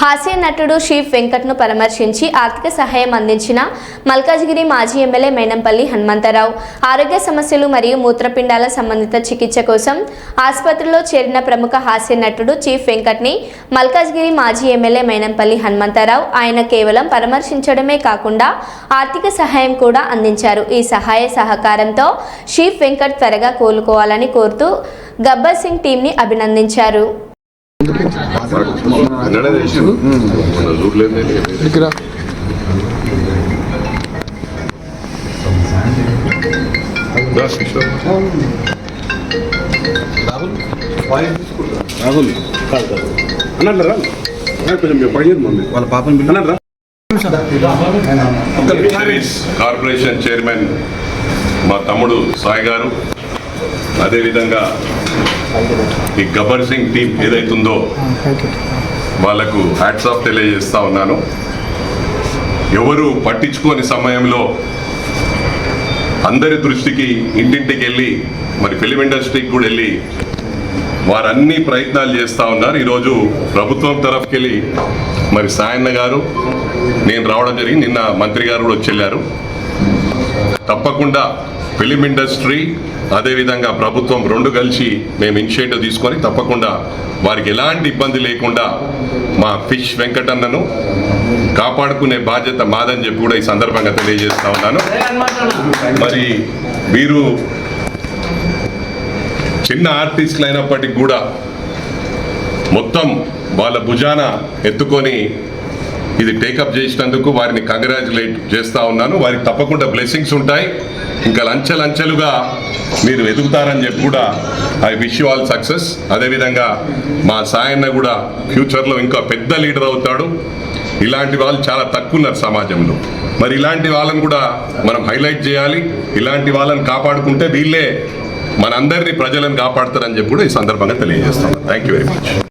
హాస్య నటుడు షీఫ్ వెంకట్ను పరామర్శించి ఆర్థిక సహాయం అందించిన మల్కాజ్గిరి మాజీ ఎమ్మెల్యే మేనంపల్లి హనుమంతరావు. ఆరోగ్య సమస్యలు మరియు మూత్రపిండాల సంబంధిత చికిత్స కోసం ఆసుపత్రిలో చేరిన ప్రముఖ హాస్య నటుడు చీఫ్ వెంకట్ని మల్కాజ్గిరి మాజీ ఎమ్మెల్యే మేనంపల్లి హనుమంతరావు ఆయన కేవలం పరామర్శించడమే కాకుండా ఆర్థిక సహాయం కూడా అందించారు. ఈ సహాయ సహకారంతో షీఫ్ వెంకట్ త్వరగా కోలుకోవాలని కోరుతూ గబ్బర్ సింగ్ టీంని అభినందించారు. ఇక్కడ రాహుల్ కాదు కాదు రా కొంచెం మీరు మమ్మీ వాళ్ళ పాపని అన్నట్టు రా కార్పొరేషన్ చైర్మన్ మా తమ్ముడు సాయి గారు అదేవిధంగా ఈ గబ్బర్ సింగ్ టీం ఏదైతుందో వాళ్ళకు హ్యాట్స్ ఆఫ్ తెలియజేస్తా ఉన్నాను. ఎవరు పట్టించుకోని సమయంలో అందరి దృష్టికి ఇంటింటికి వెళ్ళి మరి ఫిలిం ఇండస్ట్రీకి కూడా వెళ్ళి వారన్ని ప్రయత్నాలు చేస్తూ ఉన్నారు. ఈరోజు ప్రభుత్వం తరఫుకెళ్ళి మరి సాయన్న గారు నేను రావడం జరిగింది. నిన్న మంత్రి గారు కూడా వచ్చి వెళ్ళారు. తప్పకుండా ఫిలిం ఇండస్ట్రీ అదేవిధంగా ప్రభుత్వం రెండు కలిసి మేము ఇనిషియేటివ్ తీసుకొని తప్పకుండా వారికి ఎలాంటి ఇబ్బంది లేకుండా మా ఫిష్ వెంకటన్నను కాపాడుకునే బాధ్యత మాదని చెప్పి కూడా ఈ సందర్భంగా తెలియజేస్తా ఉన్నాను. మరి వీరు చిన్న ఆర్టిస్టులు అయినప్పటికీ కూడా మొత్తం వాళ్ళ భుజాన ఎత్తుకొని ఇది టేకప్ చేసినందుకు వారిని కంగ్రాచులేట్ చేస్తూ ఉన్నాను. వారికి తప్పకుండా బ్లెస్సింగ్స్ ఉంటాయి. ఇంకా లంచెలంచెలుగా మీరు ఎదుగుతారని చెప్పి కూడా I wish you all success. అదేవిధంగా మా సాయన్న కూడా ఫ్యూచర్లో ఇంకా పెద్ద లీడర్ అవుతాడు. ఇలాంటి వాళ్ళు చాలా తక్కువ ఉన్నారు సమాజంలో. మరి ఇలాంటి వాళ్ళని కూడా మనం హైలైట్ చేయాలి. ఇలాంటి వాళ్ళని కాపాడుకుంటే వీళ్ళే మనందరినీ ప్రజలను కాపాడతారని చెప్పి కూడా ఈ సందర్భంగా తెలియజేస్తాను థ్యాంక్ యూ వెరీ మచ్